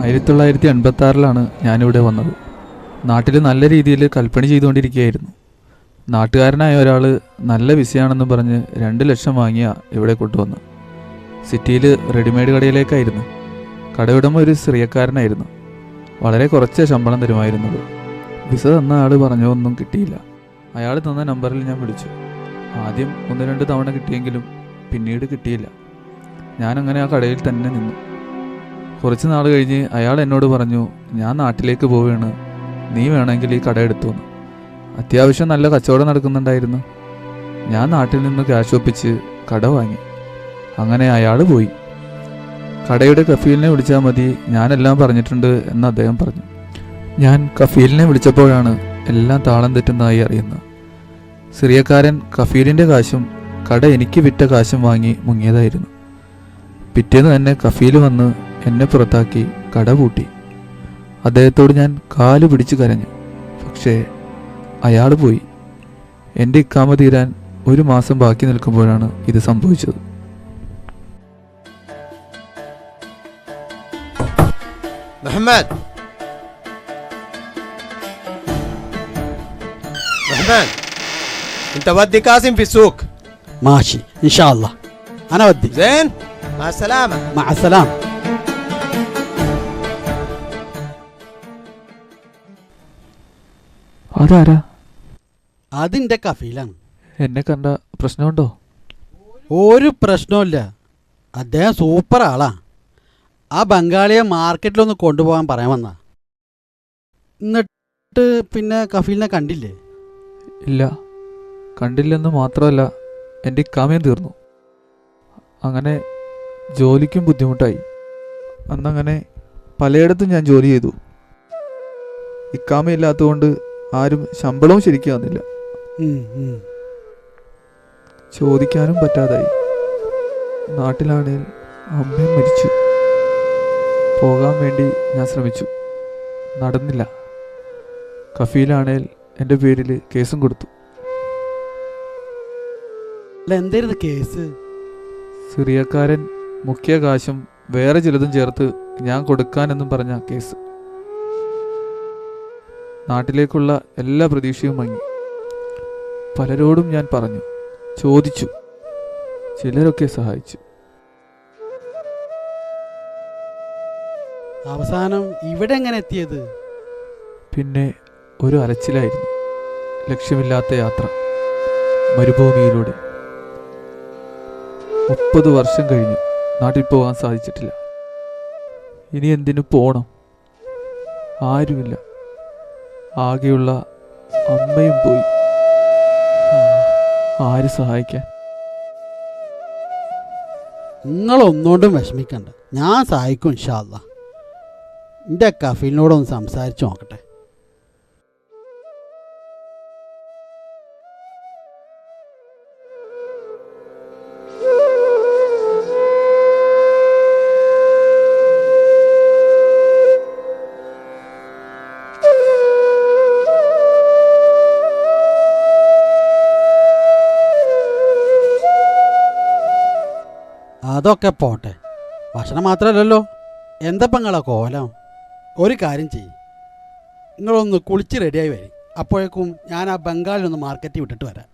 ആയിരത്തി തൊള്ളായിരത്തി എൺപത്തി ആറിലാണ് ഞാനിവിടെ വന്നത്. നാട്ടിൽ നല്ല രീതിയിൽ കൽപ്പണി ചെയ്തുകൊണ്ടിരിക്കുകയായിരുന്നു. നാട്ടുകാരനായ ഒരാൾ നല്ല വിസയാണെന്ന് പറഞ്ഞ് രണ്ട് ലക്ഷം വാങ്ങിയ ഇവിടെ കൊണ്ടുവന്നു. സിറ്റിയിൽ റെഡിമെയ്ഡ് കടയിലേക്കായിരുന്നു. കടയുടമ ഒരു സ്ത്രീയക്കാരനായിരുന്നു വളരെ കുറച്ച് ശമ്പളം തരുമായിരുന്നത്. വിസ തന്ന ആൾ പറഞ്ഞതൊന്നും കിട്ടിയില്ല. അയാൾ തന്ന നമ്പറിൽ ഞാൻ വിളിച്ചു. ആദ്യം ഒന്ന് രണ്ട് തവണ കിട്ടിയെങ്കിലും പിന്നീട് കിട്ടിയില്ല. ഞാനങ്ങനെ ആ കടയിൽ തന്നെ നിന്നു. കുറച്ച് നാൾ കഴിഞ്ഞ് അയാൾ എന്നോട് പറഞ്ഞു ഞാൻ നാട്ടിലേക്ക് പോവുകയാണ് നീ വേണമെങ്കിൽ ഈ കട എടുത്തു എന്ന് അത്യാവശ്യം നല്ല കച്ചവടം നടക്കുന്നുണ്ടായിരുന്നു. ഞാൻ നാട്ടിൽ നിന്ന് ക്യാഷ് ഒപ്പിച്ച് കട വാങ്ങി. അങ്ങനെ അയാൾ പോയി. കടയുടെ കഫീലിനെ വിളിച്ചാൽ മതി ഞാനെല്ലാം പറഞ്ഞിട്ടുണ്ട് എന്ന് അദ്ദേഹം പറഞ്ഞു. ഞാൻ കഫീലിനെ വിളിച്ചപ്പോഴാണ് എല്ലാം താളം തെറ്റുന്നതായി അറിയുന്നത്. സിറിയക്കാരൻ കഫീലിന്റെ കാശും കട എനിക്ക് വിറ്റ കാശും വാങ്ങി മുങ്ങിയതായിരുന്നു. പിറ്റേന്ന് തന്നെ കഫീൽ വന്ന് എന്നെ പുറത്താക്കി കട പൂട്ടി അദ്ദേഹത്തോട് ഞാൻ കാല് പിടിച്ച് കരഞ്ഞു പക്ഷേ അയാൾ പോയി എൻ്റെ ഇക്കാമ തീരാൻ ഒരു മാസം ബാക്കി നിൽക്കുമ്പോഴാണ് ഇത് സംഭവിച്ചത് محمد محمد انت ودي كاظم في السوق ماشي ان شاء الله انا ودي زين مع السلامه مع السلامه അതാരാ? അതിന്റെ കഫീലാണ്. എന്നെ കണ്ട പ്രശ്നമുണ്ടോ? ഒരു പ്രശ്നമില്ല അദ്ദേഹം സൂപ്പർ ആളാ. ആ ബംഗാളിയെ മാർക്കറ്റിലൊന്ന് കൊണ്ടുപോകാൻ പറയാൻ വന്നാ. എന്നിട്ട് പിന്നെ കഫീലിനെ കണ്ടില്ലേ? ഇല്ല. കണ്ടില്ലെന്ന് മാത്രമല്ല എന്റെ കാമ്യം തീർന്നു. അങ്ങനെ ജോലിക്കും ബുദ്ധിമുട്ടായി. അന്നങ്ങനെ പലയിടത്തും ഞാൻ ജോലി ചെയ്തു. ഇക്കാമയില്ലാത്തതുകൊണ്ട് ആരും ശമ്പളവും ശരിക്കും തന്നില്ല. ഉം. ചോദിക്കാനും പറ്റാതായി. നാട്ടിലാണേൽ അമ്മയും മരിച്ചു. പോകാൻ വേണ്ടി ഞാൻ ശ്രമിച്ചു. നടന്നില്ല. കഫീലാണേൽ എന്റെ പേരിൽ കേസും കൊടുത്തു. എന്തായിരുന്നു കേസ്? സിറിയക്കാരൻ മുഖ്യ കാശും വേറെ ചിലതും ചേർത്ത് ഞാൻ കൊടുക്കാനെന്നും പറഞ്ഞ കേസ്. നാട്ടിലേക്കുള്ള എല്ലാ പ്രതീക്ഷയും മങ്ങി. പലരോടും ഞാൻ പറഞ്ഞു ചോദിച്ചു ചിലരൊക്കെ സഹായിച്ചു. അവസാനം ഇവിടെ എങ്ങനെ എത്തിയത്? പിന്നെ ഒരു അലച്ചിലായിരുന്നു ലക്ഷ്യമില്ലാത്ത യാത്ര മരുഭൂമിയിലൂടെ. മുപ്പത് വർഷം കഴിഞ്ഞു നാട്ടിൽ പോകാൻ സാധിച്ചിട്ടില്ല. ഇനി എന്തിനു പോണം? ആരുമില്ല. ആകെയുള്ള അമ്മയും പോയി. ആര് സഹായിക്കാൻ? നിങ്ങളൊന്നുകൊണ്ടും വിഷമിക്കണ്ട. ഞാൻ സഹായിക്കും ഇൻഷാല്ല എന്റെ കഫീലിനോടൊന്ന് സംസാരിച്ച് നോക്കട്ടെ. അതൊക്കെ പോട്ടെ. ഭക്ഷണം മാത്രമല്ലല്ലോ എന്തപ്പം നിങ്ങളെ കോലം? ഒരു കാര്യം ചെയ്യും. നിങ്ങളൊന്ന് കുളിച്ച് റെഡിയായി വരും. അപ്പോഴേക്കും ഞാൻ ആ ബംഗാളിൽ ബംഗാളിലൊന്ന് മാർക്കറ്റിൽ വിട്ടിട്ട് വരാം.